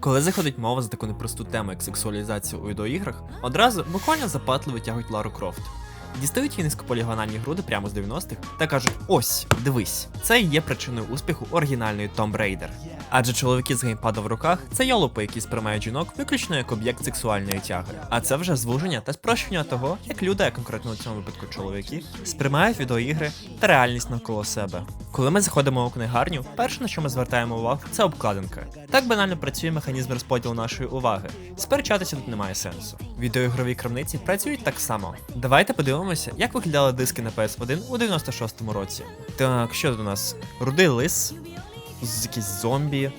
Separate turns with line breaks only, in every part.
Коли заходить мова за таку непросту тему, як сексуалізація у відеоіграх, одразу буквально запатливо тягують Лару Крофт. Дістають її низькополігональні груди прямо з 90-х та кажуть: ось, дивись, це і є причиною успіху оригінальної Tomb Raider. Адже чоловіки з геймпада в руках це йолопи, які сприймають жінок виключно як об'єкт сексуальної тяги. А це вже звуження та спрощення того, як люди, а конкретно у цьому випадку чоловіки, сприймають відеоігри та реальність навколо себе. Коли ми заходимо у книгарню, перше на що ми звертаємо увагу, це обкладинка. Так банально працює механізм розподілу нашої уваги. Сперечатися тут немає сенсу. Відеоігрові крамниці працюють так само. Давайте подивимося, як виглядали диски на PS1 у 96-му році. Так, що тут у нас? Рудий лис, якісь зомбі.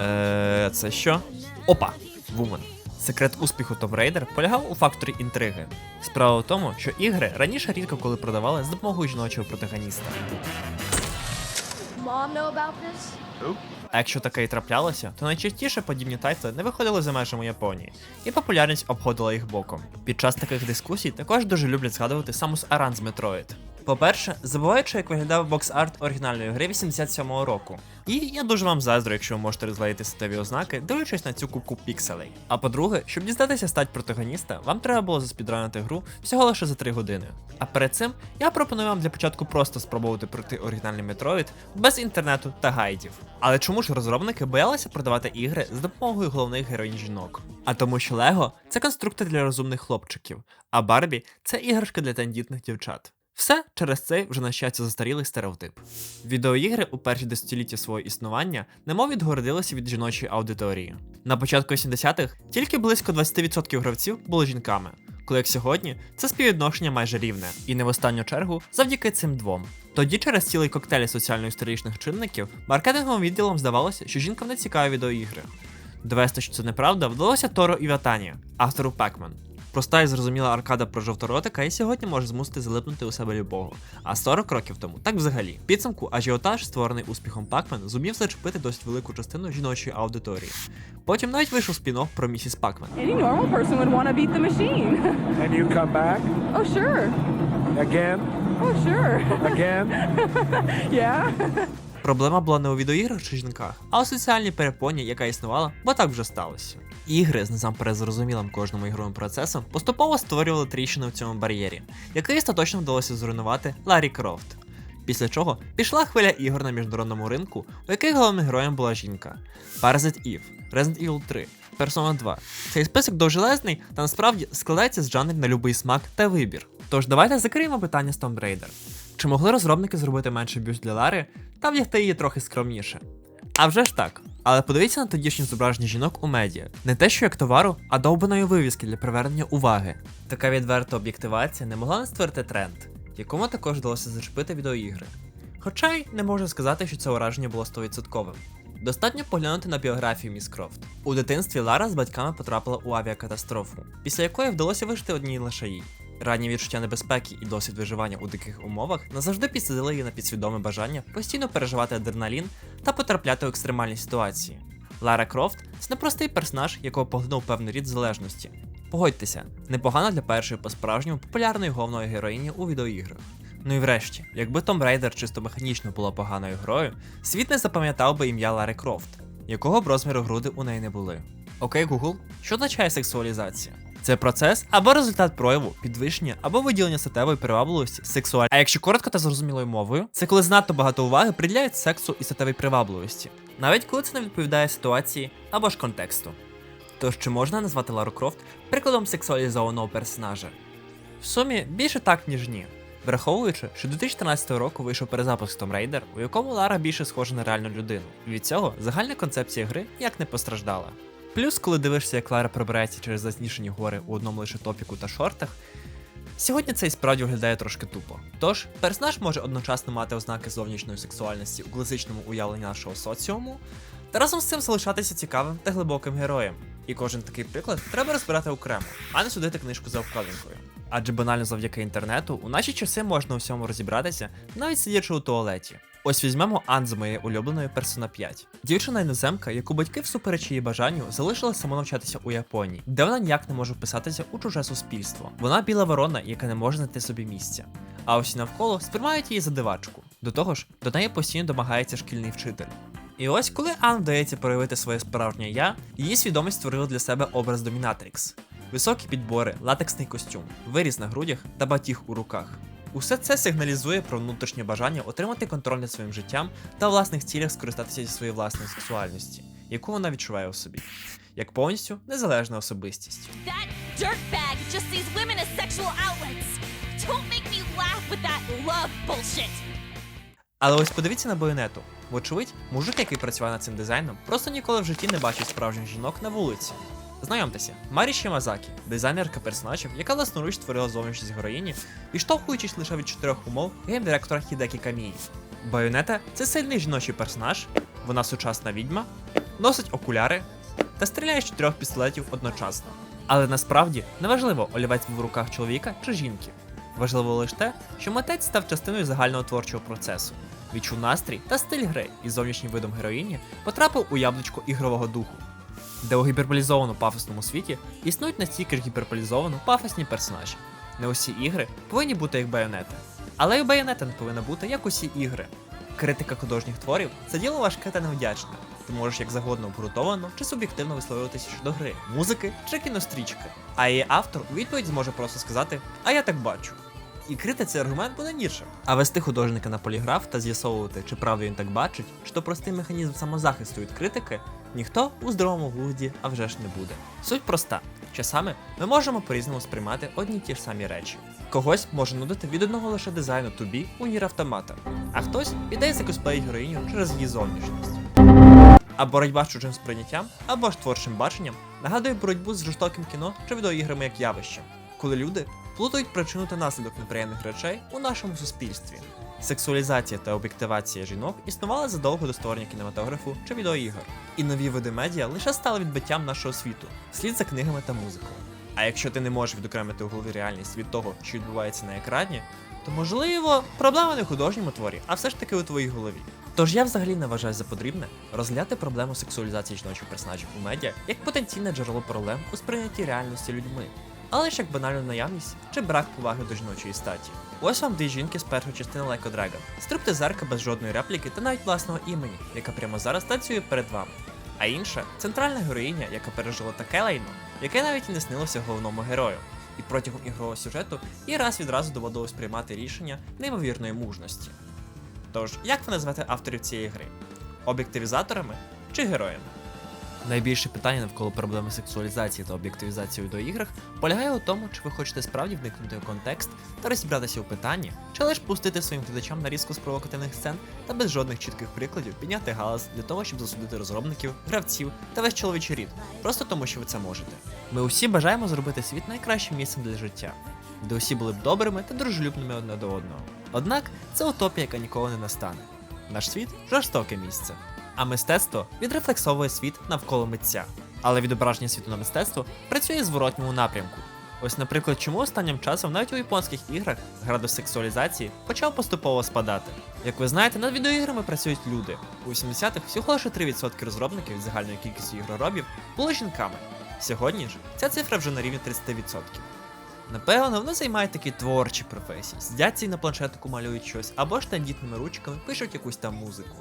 Е, це що? Опа! Вумен. Секрет успіху Tomb Raider полягав у факторі інтриги. Справа в тому, що ігри раніше рідко коли продавали з допомогою жіночого протагоніста.
Mom know about this?
А якщо таке і траплялося, то найчастіше подібні тайтли не виходили за межами Японії, і популярність обходила їх боком. Під час таких дискусій також дуже люблять згадувати Самус Аран з Metroid. По-перше, забуваючи, як виглядав бокс-арт оригінальної гри 87-го року. І я дуже вам заздрю, якщо ви можете розглядати статеві ознаки, дивлячись на цю кубку пікселей. А по-друге, щоб дізнатися стать протагоніста, вам треба було заспідранити гру всього лише за 3 години. А перед цим я пропоную вам для початку просто спробувати пройти оригінальний Metroid без інтернету та гайдів. Але чому ж розробники боялися продавати ігри з допомогою головних героїнь жінок? А тому, що Лего це конструктор для розумних хлопчиків, а Барбі це іграшка для тендітних дівчат. Все через цей вже на щастя застарілий стереотип. Відеоігри у перші десятиліття свого існування немов відгородилися від жіночої аудиторії. На початку 70-х тільки близько 20% гравців були жінками, коли як сьогодні це співвідношення майже рівне, і не в останню чергу завдяки цим двом. Тоді через цілий коктейль соціально-історичних чинників маркетинговим відділом здавалося, що жінкам не цікаві відеоігри. Довести, що це неправда, вдалося Торо Іватані, автору Pac-Man. Проста і зрозуміла аркада про жовторотика і сьогодні може змусити залипнути у себе любого. А 40 років тому, так взагалі. Підсумку ажіотаж, створений успіхом Pac-Man, зумів зачепити досить велику частину жіночої аудиторії. Потім навіть вийшов спін-офф про місіс Pac-Man.
Any normal person would want to beat the machine.
And you come back
oh, sure.
again,
Oh, sure.
again.
yeah.
Проблема була не у відеоіграх чи жінках, а у соціальній перепоні, яка існувала, бо так вже сталося. Ігри з насамперед зрозумілим кожному ігровим процесом поступово створювали тріщини в цьому бар'єрі, який остаточно вдалося зруйнувати Ларі Крофт. Після чого пішла хвиля ігор на міжнародному ринку, у яких головним героєм була жінка: Parasite Eve, Resident Evil 3, Persona 2. Цей список довжелезний та насправді складається з жанрів на любий смак та вибір. Тож давайте закриємо питання з Tomb Raider. Чи могли розробники зробити менше бюст для Лари та вдягти її трохи скромніше? А вже ж так. Але подивіться на тодішні зображення жінок у медіа. Не те, що як товару, а довбаної вивіски для привернення уваги. Така відверта об'єктивація не могла не створити тренд, якому також вдалося зачепити відеоігри. Хоча й не можу сказати, що це ураження було 100%. Достатньо поглянути на біографію Міс Крофт. У дитинстві Лара з батьками потрапила у авіакатастрофу, після якої вдалося вижити одній лише їй. Ранні відчуття небезпеки і досвід виживання у диких умовах назавжди підсадили її на підсвідоме бажання постійно переживати адреналін та потрапляти у екстремальні ситуації. Лара Крофт це непростий персонаж, якого поглинув певний рід залежності. Погодьтеся, непогано для першої по-справжньому популярної головної героїні у відеоіграх. Ну і врешті, якби Tomb Raider чисто механічно була поганою грою, світ не запам'ятав би ім'я Лари Крофт, якого б розміру груди у неї не були. Окей, Google, що означає сексуалізація? Це процес або результат прояву, підвищення або виділення статевої привабливості сексуальної. А якщо коротко та зрозумілою мовою, це коли занадто багато уваги приділяють сексу і статевій привабливості, навіть коли це не відповідає ситуації або ж контексту. Тож чи можна назвати Лару Крофт прикладом сексуалізованого персонажа? В сумі більше так, ніж ні. Враховуючи, що 2014 року вийшов перезапуск Tomb Raider, у якому Лара більше схожа на реальну людину. І від цього загальна концепція гри як не постраждала. Плюс, коли дивишся, як Лара пробирається через засніжені гори у одному лише топіку та шортах, сьогодні це і справді виглядає трошки тупо. Тож, персонаж може одночасно мати ознаки зовнішньої сексуальності у класичному уявленні нашого соціуму, та разом з цим залишатися цікавим та глибоким героєм. І кожен такий приклад треба розбирати окремо, а не судити книжку за обкладинкою. Адже банально завдяки інтернету у наші часи можна у всьому розібратися, навіть сидячи у туалеті. Ось візьмемо Ан з моєї улюбленої Persona 5. Дівчина іноземка, яку батьки всупереч її бажанню залишили самонавчатися у Японії, де вона ніяк не може вписатися у чуже суспільство. Вона біла ворона, яка не може знайти собі місця. А усі навколо сприймають її за дивачку. До того ж, до неї постійно домагається шкільний вчитель. І ось коли Ан вдається проявити своє справжнє я, її свідомість створила для себе образ домінатрикс. Високі підбори, латексний костюм, виріз на грудях та батіг у руках. Усе це сигналізує про внутрішнє бажання отримати контроль над своїм життям та власних цілях скористатися зі своєї власної сексуальності, яку вона відчуває у собі, як повністю незалежна особистість. Але ось подивіться на байонету. Вочевидь, мужик, який працював над цим дизайном, просто ніколи в житті не бачив справжніх жінок на вулиці. Знайомтеся, Марі Шімазакі, дизайнерка персонажів, яка власноруч створила зовнішність героїні, відштовхуючись лише від чотирьох умов гейм-директора Хідекі Камії. Байонета це сильний жіночий персонаж, вона сучасна відьма, носить окуляри та стріляє з чотирьох пістолетів одночасно. Але насправді неважливо, олівець був в руках чоловіка чи жінки. Важливо лише те, що митець став частиною загального творчого процесу, відчув настрій та стиль гри і зовнішнім видом героїні потрапив у яблучко ігрового духу, де у гіперболізовано пафосному світі існують настільки ж гіперболізовано пафосні персонажі. Не усі ігри повинні бути як байонета, але і байонета не повинна бути як усі ігри. Критика художніх творів це діло важке та невдячне. Ти можеш як завгодно обґрунтовано чи суб'єктивно висловлюватися щодо гри, музики чи кінострічки. А її автор у відповідь зможе просто сказати А я так бачу. І крити цей аргумент буде ніршим. А вести художника на поліграф та з'ясовувати, чи правда він так бачить, чи то простий механізм самозахисту від критики, ніхто у здоровому глузді а вже ж не буде. Суть проста. Часами ми можемо по-різному сприймати одні й ті ж самі речі. Когось може нудити від одного лише дизайну тобі у автомата, а хтось ідеє закосплеїть героїню через її зовнішність. А боротьба з чужим сприйняттям або ж творчим баченням нагадує боротьбу з жорстоким кіно чи відеоіграми як явищем, коли люди плутають причину та наслідок неприємних речей у нашому суспільстві. Сексуалізація та об'єктивація жінок існували задовго до створення кінематографу чи відеоігор, і нові види медіа лише стали відбиттям нашого світу, слід за книгами та музикою. А якщо ти не можеш відокремити у голові реальність від того, що відбувається на екрані, то можливо проблема не в художньому творі, а все ж таки у твоїй голові. Тож я взагалі не вважаю за потрібне розгляти проблему сексуалізації жіночих персонажів у медіа як потенційне джерело проблем у сприйнятті реальності людьми, але ж як банальну наявність чи брак поваги до жіночої статі. Ось вам дві жінки з першої частини Like a Dragon, стриптизерка без жодної репліки та навіть власного імені, яка прямо зараз танцює перед вами. А інша центральна героїня, яка пережила таке лайно, яке навіть і не снилося головному герою. І протягом ігрового сюжету і раз відразу доводилось приймати рішення неймовірної мужності. Тож, як ви назвете авторів цієї гри? Об'єктивізаторами чи героями? Найбільше питання навколо проблеми сексуалізації та об'єктивізації у відеоіграх полягає у тому, чи ви хочете справді вникнути у контекст та розібратися у питанні, чи лише пустити своїм глядачам нарізку з провокативних сцен та без жодних чітких прикладів підняти галас для того, щоб засудити розробників, гравців та весь чоловічий рід, просто тому, що ви це можете. Ми усі бажаємо зробити світ найкращим місцем для життя, де усі були б добрими та дружелюбними одне до одного. Однак це утопія, яка ніколи не настане. Наш світ жорстоке місце. А мистецтво відрефлексовує світ навколо митця. Але відображення світу на мистецтво працює в зворотньому напрямку. Ось, наприклад, чому останнім часом навіть у японських іграх градус сексуалізації почав поступово спадати. Як ви знаєте, над відеоіграми працюють люди. У 80-х всього лише 3% розробників загальної кількості ігроробів були жінками. Сьогодні ж ця цифра вже на рівні 30%. Напевно, вони займають такі творчі професії, сидяться і на планшетику малюють щось, або ж тендітними ручками пишуть якусь там музику.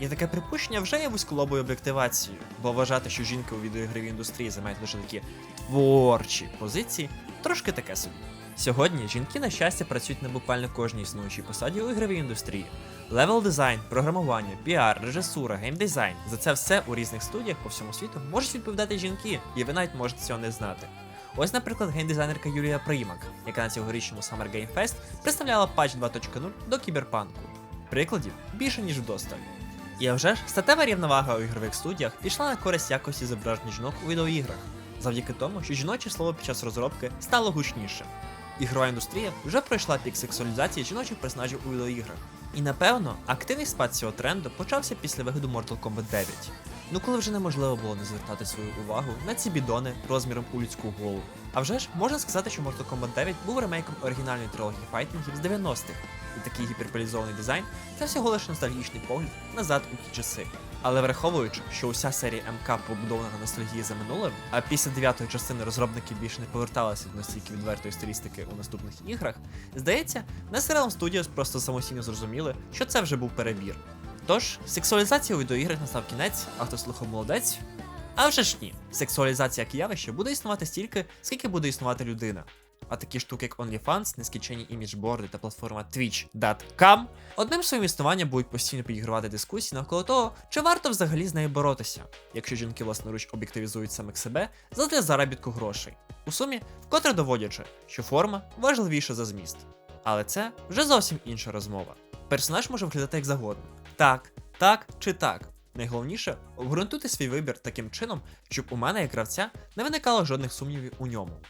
І таке припущення вже є вузьколобою об'єктивацією, бо вважати, що жінки у відеоігровій індустрії займають лише такі творчі позиції, трошки таке собі. Сьогодні жінки, на щастя, працюють на буквально кожній існуючій посаді у ігровій індустрії. Левел дизайн, програмування, піар, режисура, геймдизайн. За це все у різних студіях по всьому світу можуть відповідати жінки, і ви навіть можете цього не знати. Ось, наприклад, геймдизайнерка Юлія Примак, яка на цьогорічному Summer Game Fest представляла патч 2.0 до кіберпанку. Прикладів більше ніж вдосталь. І вже ж статева рівновага у ігрових студіях пішла на користь якості зображень жінок у відеоіграх, завдяки тому, що жіноче слово під час розробки стало гучніше. Ігрова індустрія вже пройшла пік сексуалізації жіночих персонажів у відеоіграх. І напевно, активний спад цього тренду почався після виходу Mortal Kombat 9. Ну коли вже неможливо було не звертати свою увагу на ці бідони розміром у людську голову. А вже ж можна сказати, що Mortal Kombat 9 був ремейком оригінальної трилогії файтингів з 90-х, і такий гіперполізований дизайн це всього лише ностальгічний погляд назад у ті часи. Але враховуючи, що уся серія МК побудована на ностальгії за минулим, а після дев'ятої частини розробники більше не поверталися до настільки відвертої стилістики у наступних іграх, здається, Nesrealm Studios просто самостійно зрозуміли, що це вже був перебір. Тож, сексуалізація у відеоіграх настав кінець, а хто слухав молодець. А вже ж ні, сексуалізація як явище буде існувати стільки, скільки буде існувати людина. А такі штуки, як OnlyFans, нескінчені іміджборди та платформа Twitch.com одним своїм існуванням будуть постійно підігравати дискусії навколо того, чи варто взагалі з нею боротися, якщо жінки власноруч об'єктивізують самих себе задля заробітку грошей. У сумі, вкотре доводячи, що форма важливіша за зміст. Але це вже зовсім інша розмова. Персонаж може виглядати як завгодно. Так, так чи так. Найголовніше обґрунтуйте свій вибір таким чином, щоб у мене, як гравця, не виникало жодних сумнівів у ньому.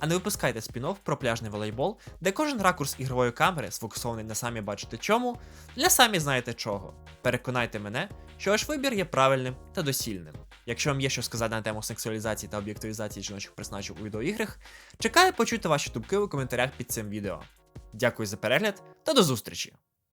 А не випускайте спін-офф про пляжний волейбол, де кожен ракурс ігрової камери сфокусований на самі бачите чому, для самі знаєте чого. Переконайте мене, що ваш вибір є правильним та досільним. Якщо вам є що сказати на тему сексуалізації та об'єктивізації жіночих персонажів у відеоіграх, чекаю почути ваші думки у коментарях під цим відео. Дякую за перегляд та до зустрічі!